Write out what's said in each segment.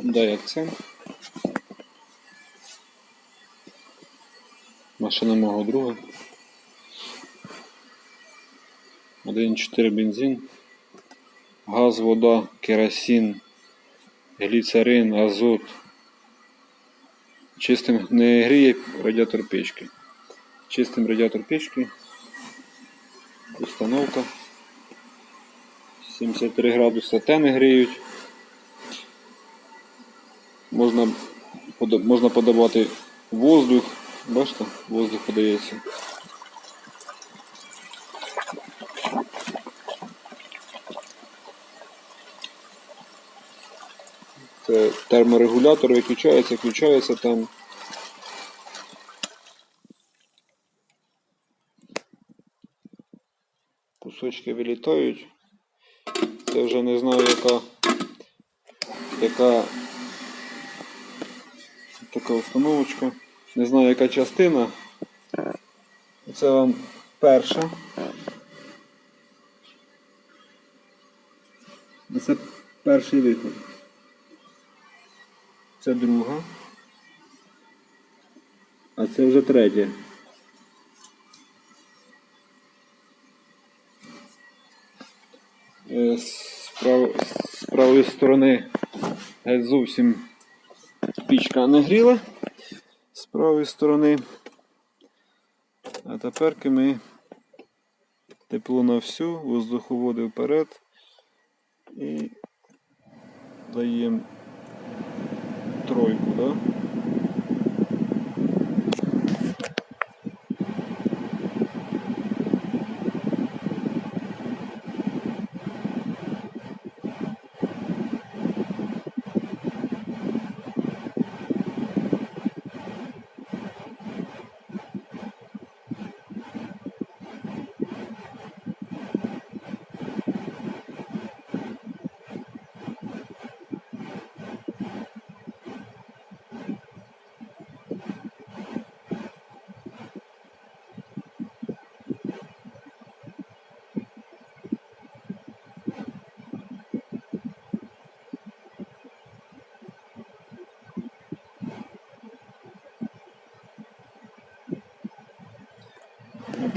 Акцент. Машина мого друга. 1,4 бензин. Газ, вода, керосин, гліцерин, азот. Чистим не гріє радіатор печки. Чистим радіатор печки. Установка. 73 градуса тени гріють. Можна, можна подавати воздух. Бачите, воздух подається. Це терморегулятор виключається, включається там. Кусочки вилітають. Це вже не знаю яка яка така установочка. Не знаю яка частина. Це вам перша. Це перший виход. Це друга. А це вже третя. Е, З, прав... з правої сторони зовсім пічка не гріла. З правої сторони. А тепер ми тепло на всю, воздуховоди вперед і даємо тройку, да?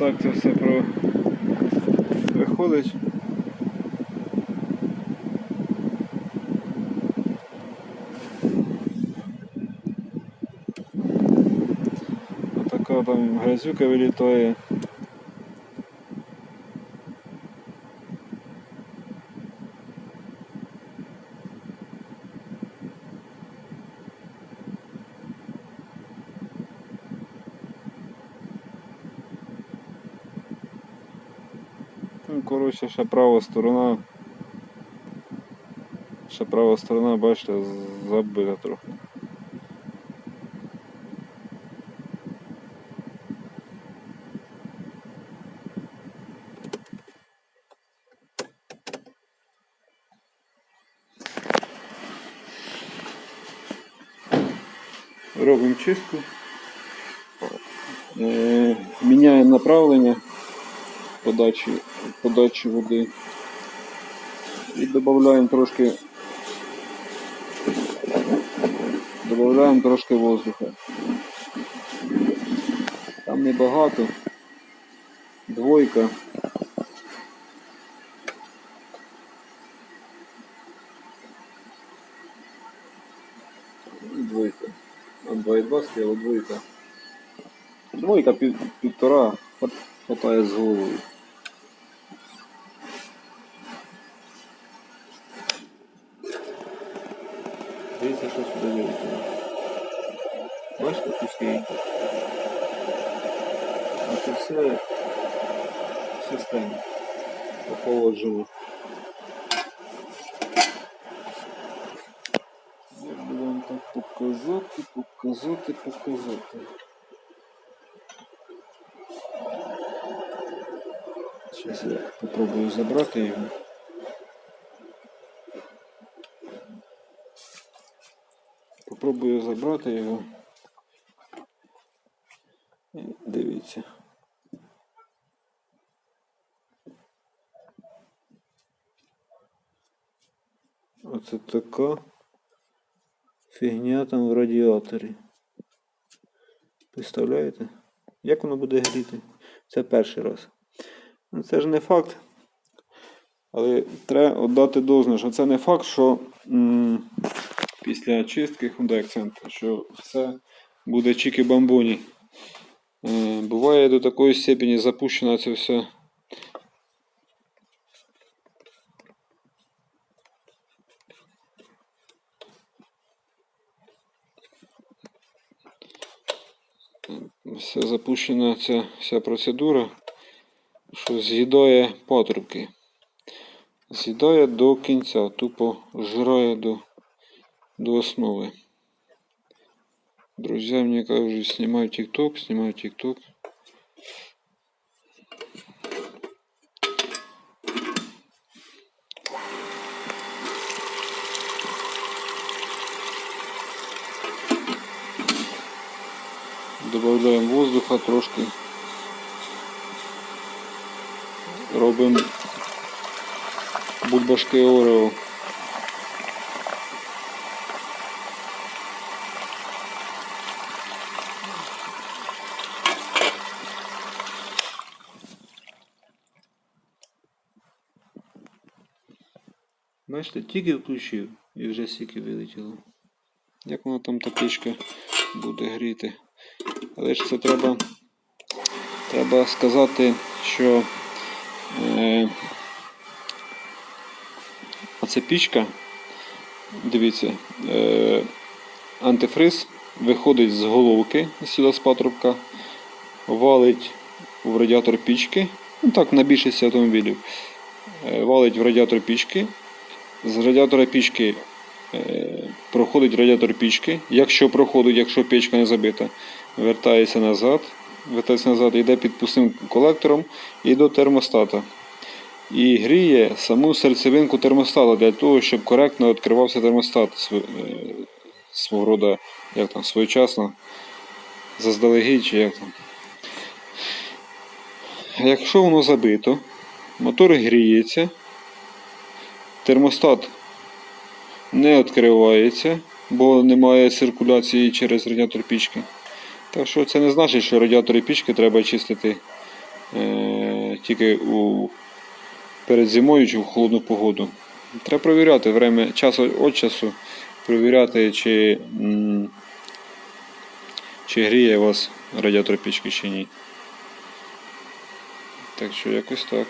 Отак це все про... виходить. Отака там грязюка вилітає. Коротше, ще права сторона. Ще права сторона, бачите, забита трохи. Робимо чистку. Е, Міняємо направлення подачі, подачі води. І додаємо трошки додаємо трошки воздуха. Там небагато. Двойка. Двойка. А 2,2 стояла двойка. Двойка пів, півтора хватає з головою. Дивіться, що сюди вилетіло. Бачите, куски? А це все в системі. Охолоджено. Як би вам так показати, показати, показати. Зараз я попробую забрати його. Попробую забрати його. Дивіться. Оце така фігня там в радіаторі. Представляєте? Як воно буде гріти? Це перший раз. Ну, це ж не факт. Але треба віддати должне, що це не факт, що після очистки Hyundai Accent, що все буде чікі-бамбоні. Е, буває до такої степені запущено це все. Все запущена ця вся процедура, що з'їдає патрубки. З'їдає до кінця, тупо жирає до, до основи. Друзья мне кажут, снимаю тикток, снимаю тикток. Добавляем воздуха трошки. Робимо бульбашки Орео. Бачите, тільки включив і вже стільки вилетіло. Як воно там та печка буде гріти. Але ж це треба, треба сказати, що е, оця пічка, дивіться, е, антифриз виходить з головки сюди з патрубка, валить в радіатор пічки, ну так на більшості автомобілів, е, валить в радіатор пічки, з радіатора пічки е, проходить радіатор пічки. Якщо проходить, якщо печка не забита, вертається назад, вертається назад, йде під пустим колектором і до термостата. І гріє саму серцевинку термостата для того, щоб коректно відкривався термостат е, свого роду, як там, своєчасно, заздалегідь чи як там. Якщо воно забито, мотор гріється, термостат не відкривається, бо немає циркуляції через радіатор пічки. Так що це не значить, що радіатори пічки треба чистити е, тільки у, перед зимою чи в холодну погоду. Треба перевіряти время, час від часу, перевіряти, чи, м, чи гріє у вас радіатор пічки чи ні. Так що якось так.